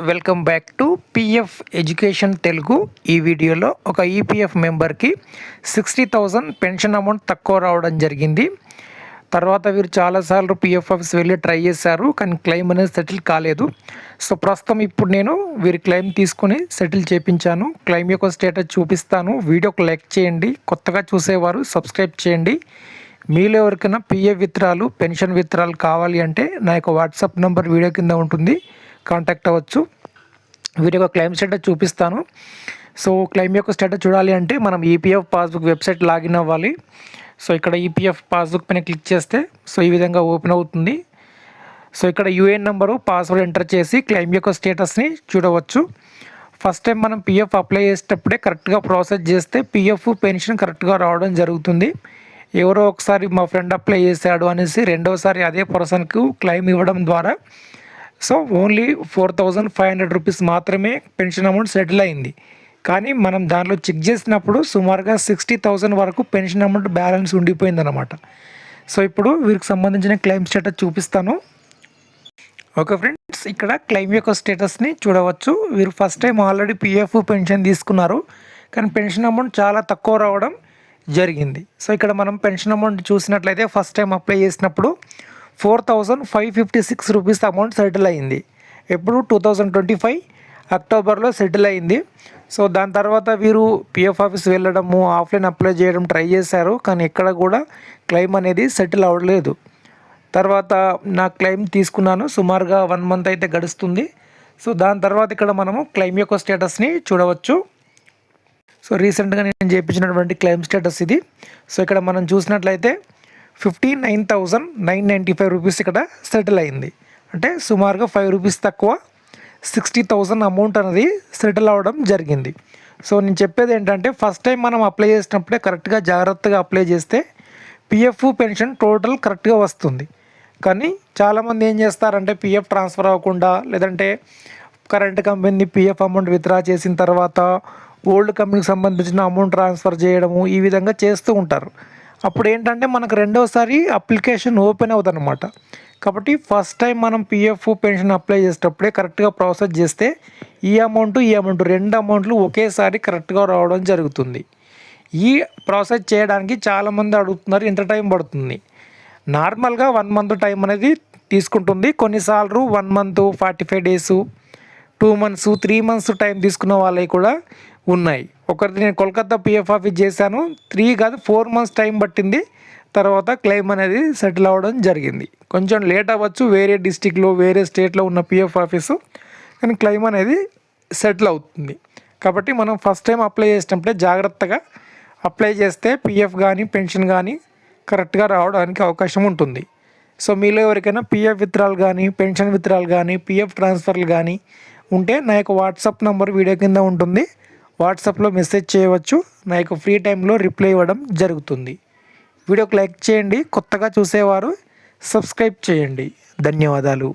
Welcome back to PF education Telugu. ఈ వీడియోలో ఒక ఈపీఎఫ్ మెంబర్కి సిక్స్టీ థౌజండ్ పెన్షన్ అమౌంట్ తక్కువ రావడం జరిగింది. తర్వాత వీరు చాలాసార్లు పిఎఫ్ ఆఫీస్ వెళ్ళి ట్రై చేశారు కానీ క్లెయిమ్ అనేది సెటిల్ కాలేదు. సో ప్రస్తుతం ఇప్పుడు నేను వీరి క్లెయిమ్ తీసుకుని సెటిల్ చేయించాను క్లెయిమ్ యొక్క స్టేటస్ చూపిస్తాను. వీడియోకి లైక్ చేయండి కొత్తగా చూసేవారు సబ్స్క్రైబ్ చేయండి. మీలో ఎవరికైనా పిఎఫ్ విత్రాలు పెన్షన్ విత్రాలు కావాలి అంటే నా యొక్క వాట్సాప్ నెంబర్ వీడియో కింద ఉంటుంది. కాంటాక్ట్ అవ్వచ్చు. వీరి యొక్క క్లెయిమ్ స్టేటస్ చూపిస్తాను. సో క్లెయిమ్ యొక్క స్టేటస్ చూడాలి అంటే మనం ఈపీఎఫ్ పాస్బుక్ వెబ్సైట్ లాగిన్ అవ్వాలి. సో ఇక్కడ ఈపీఎఫ్ పాస్బుక్ పైన క్లిక్ చేస్తే సో ఈ విధంగా ఓపెన్ అవుతుంది. సో ఇక్కడ యూఏఎన్ నెంబరు పాస్వర్డ్ ఎంటర్ చేసి క్లెయిమ్ యొక్క స్టేటస్ని చూడవచ్చు. ఫస్ట్ టైం మనం పిఎఫ్ అప్లై చేసేటప్పుడే కరెక్ట్గా ప్రాసెస్ చేస్తే పిఎఫ్ పెన్షన్ కరెక్ట్గా రావడం జరుగుతుంది. ఎవరో ఒకసారి మా ఫ్రెండ్ అప్లై చేశాడు అనేసి రెండోసారి అదే పర్సన్కు క్లెయిమ్ ఇవ్వడం ద్వారా so only four thousand five hundred rupees మాత్రమే పెన్షన్ అమౌంట్ సెటిల్ అయింది. కానీ మనం దాంట్లో చెక్ చేసినప్పుడు సుమారుగా సిక్స్టీ థౌజండ్ వరకు పెన్షన్ అమౌంట్ బ్యాలెన్స్ ఉండిపోయిందన్నమాట. సో ఇప్పుడు వీరికి సంబంధించిన క్లెయిమ్ స్టేటస్ చూపిస్తాను. ఓకే ఫ్రెండ్స్ ఇక్కడ క్లెయిమ్ యొక్క స్టేటస్ని చూడవచ్చు. వీరు first time already PF pension తీసుకున్నారు. కానీ పెన్షన్ అమౌంట్ చాలా తక్కువ రావడం జరిగింది. సో ఇక్కడ మనం పెన్షన్ అమౌంట్ చూసినట్లయితే ఫస్ట్ టైం అప్లై చేసినప్పుడు four thousand five fifty six rupees amount settle అయింది. ఎప్పుడు టూ థౌజండ్ ట్వంటీ ఫైవ్ అక్టోబర్లో సెటిల్ అయింది. సో దాని తర్వాత వీరు పిఎఫ్ ఆఫీస్ వెళ్ళడము ఆఫ్లైన్ అప్లై చేయడం ట్రై చేశారు. కానీ ఎక్కడ కూడా క్లెయిమ్ అనేది సెటిల్ అవ్వలేదు. తర్వాత నా క్లెయిమ్ తీసుకున్నాను. సుమారుగా వన్ మంత్ అయితే గడుస్తుంది. సో దాని తర్వాత ఇక్కడ మనము క్లెయిమ్ యొక్క స్టేటస్ని చూడవచ్చు. సో రీసెంట్గా నేను చేయించినటువంటి క్లెయిమ్ స్టేటస్ ఇది. సో ఇక్కడ మనం చూసినట్లయితే fifty nine thousand nine ninety five rupees ఇక్కడ సెటిల్ అయింది. అంటే సుమారుగా ఫైవ్ రూపీస్ తక్కువ సిక్స్టీ థౌజండ్ అమౌంట్ అనేది సెటిల్ అవ్వడం జరిగింది. సో నేను చెప్పేది ఏంటంటే ఫస్ట్ టైం మనం అప్లై చేసినప్పుడే కరెక్ట్గా జాగ్రత్తగా అప్లై చేస్తే పిఎఫ్ పెన్షన్ టోటల్ కరెక్ట్గా వస్తుంది. కానీ చాలామంది ఏం చేస్తారంటే పిఎఫ్ ట్రాన్స్ఫర్ అవ్వకుండా లేదంటే current company PF amount withdraw చేసిన తర్వాత ఓల్డ్ కంపెనీకి సంబంధించిన అమౌంట్ ట్రాన్స్ఫర్ చేయడము ఈ విధంగా చేస్తూ ఉంటారు. అప్పుడు ఏంటంటే మనకు రెండోసారి అప్లికేషన్ ఓపెన్ అవుతుంది అనమాట కాబట్టి ఫస్ట్ టైం మనం పిఎఫ్ పెన్షన్ అప్లై చేసేటప్పుడే కరెక్ట్గా ప్రాసెస్ చేస్తే ఈ అమౌంట్ ఈ అమౌంట్ రెండు అమౌంట్లు ఒకేసారి కరెక్ట్గా రావడం జరుగుతుంది. ఈ ప్రాసెస్ చేయడానికి చాలామంది అడుగుతున్నారు ఎంత టైం పడుతుంది. నార్మల్గా వన్ మంత్ టైం అనేది తీసుకుంటుంది. కొన్నిసార్లు one month forty five days two months three months time తీసుకున్న వాళ్ళవి కూడా ఉన్నాయి. ఒకరిది నేను కోల్కతా పిఎఫ్ ఆఫీస్ చేశాను. త్రీ కాదు ఫోర్ మంత్స్ టైం పట్టింది. తర్వాత క్లెయిమ్ అనేది సెటిల్ అవ్వడం జరిగింది. కొంచెం లేట్ అవ్వచ్చు వేరే డిస్టిక్లో వేరే స్టేట్లో ఉన్న పిఎఫ్ ఆఫీసు కానీ క్లెయిమ్ అనేది సెటిల్ అవుతుంది. కాబట్టి మనం ఫస్ట్ టైం అప్లై చేసినప్పుడే జాగ్రత్తగా అప్లై చేస్తే పిఎఫ్ కానీ పెన్షన్ కానీ కరెక్ట్గా రావడానికి అవకాశం ఉంటుంది. సో మీలో ఎవరికైనా పిఎఫ్ విత్రాలు కానీ పెన్షన్ విత్రాలు కానీ పిఎఫ్ ట్రాన్స్ఫర్లు కానీ ఉంటే నా యొక్క వాట్సాప్ నెంబర్ వీడియో కింద ఉంటుంది. వాట్సాప్లో మెసేజ్ చేయవచ్చు. నా యొక్క ఫ్రీ టైంలో రిప్లై ఇవ్వడం జరుగుతుంది. వీడియోకి లైక్ చేయండి. కొత్తగా చూసేవారు సబ్స్క్రైబ్ చేయండి. ధన్యవాదాలు.